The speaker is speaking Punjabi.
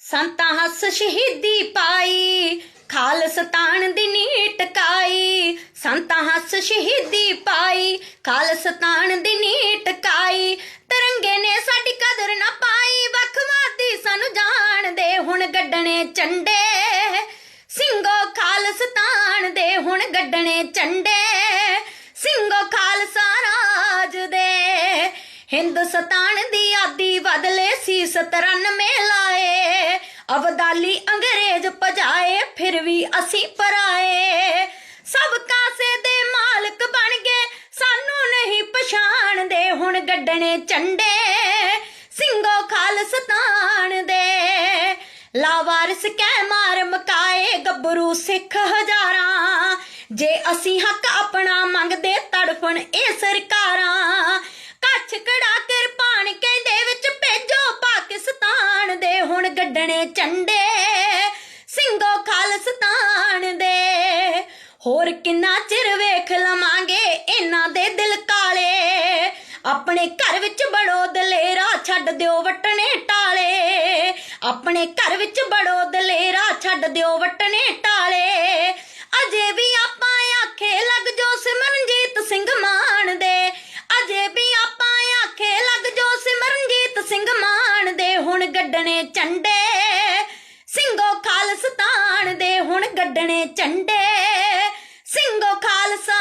ਸੰਤਾਂ ਹੱਸ ਸ਼ਹੀਦੀ ਪਾਈ ਖਾਲਸਤਾਨ ਦੀ ਨੀਟ ਕਾਈ ਸੰਤਾਂ ਹੱਸ ਸ਼ਹੀਦੀ ਪਾਈ ਖਾਲਸਤਾਨ ਦੀ ਨੀਟ ਕਾਈ ਤਿਰੰਗੇ ਨੇ ਸਾਡੀ ਕਦਰ ਨਾ ਪਾਈ ਵੱਖਵਾਦੀ ਸਾਨੂੰ ਜਾਣਦੇ ਹੁਣ ਗੱਡਣੇ ਚੰਡੇ ਸਿੰਘੋ ਖਾਲਸਤਾਨ ਦੇ। ਹੁਣ ਗੱਡਣੇ ਚੰਡੇ ਸਿੰਘੋ ਖਾਲਸਾ ਰਾਜ ਦੇ। ਹਿੰਦੁਸਤਾਨ ਦੀ ਆਦੀ ਬਦਲੇ ਸੀ 97 ਲਾਏ ਅਬਦਾਲੀ ਅੰਗਰੇਜ਼ ਭਜਾਏ, ਫਿਰ ਵੀ ਅਸੀਂ ਪਰਾਏ। ਸਭ ਕਾਸੇ ਦੇ ਮਾਲਕ ਬਣ ਗਏ, ਸਾਨੂੰ ਨਹੀਂ ਪਛਾਣਦੇ, ਹੁਣ ਗੱਡਣੇ ਚੰਡੇ ਸਿੰਘੋ ਖਾਲਸਤਾਨ ਦੇ। ਲਾਵਾਰਿਸ ਕਹਿ ਮਾਰ ਮਕਾਏ, ਗੱਭਰੂ ਸਿੱਖ ਹਜ਼ਾਰਾਂ। ਜੇ ਅਸੀਂ ਹੱਕ ਆਪਣਾ ਮੰਗਦੇ, ਤੜਫਣ ਇਹ ਸਰਕਾਰਾਂ। ਕੱਛ ਕੜਾ ਦੇ ਹੁਣ ਸਿੰਘੋ ਖਾਲਸਤਾਨ ਦੇ। ਹੋਰ ਕਿੰਨਾ ਚਿਰ ਵੇਖ ਲਵਾਂਗੇ ਇਹਨਾਂ ਦੇ ਦਿਲ ਕਾਲੇ। ਆਪਣੇ ਘਰ ਵਿੱਚ ਬੜੋ ਦਲੇਰਾ ਛੱਡ ਦਿਓ ਵਟਣੇ ਟਾਲੇ। ਆਪਣੇ ਘਰ ਵਿੱਚ ਬੜੋ ਦਲੇਰਾ ਛੱਡ ਦਿਓ ਵਟਣੇ ਟਾਲੇ। ਅਜੇ ਵੀ ਆਪਾਂ ਆਖੇ ਲੱਗ ਜੋ ਸਿਮਰਨਜੀਤ ਸਿੰਘ ਗੱਡਣੇ ਚੰਡੇ ਸਿੰਘੋ ਖਾਲਸਤਾਨ ਦੇ ਹੁਣ ਗੱਡਣੇ ਚੰਡੇ ਸਿੰਘੋ ਖਾਲਸਾ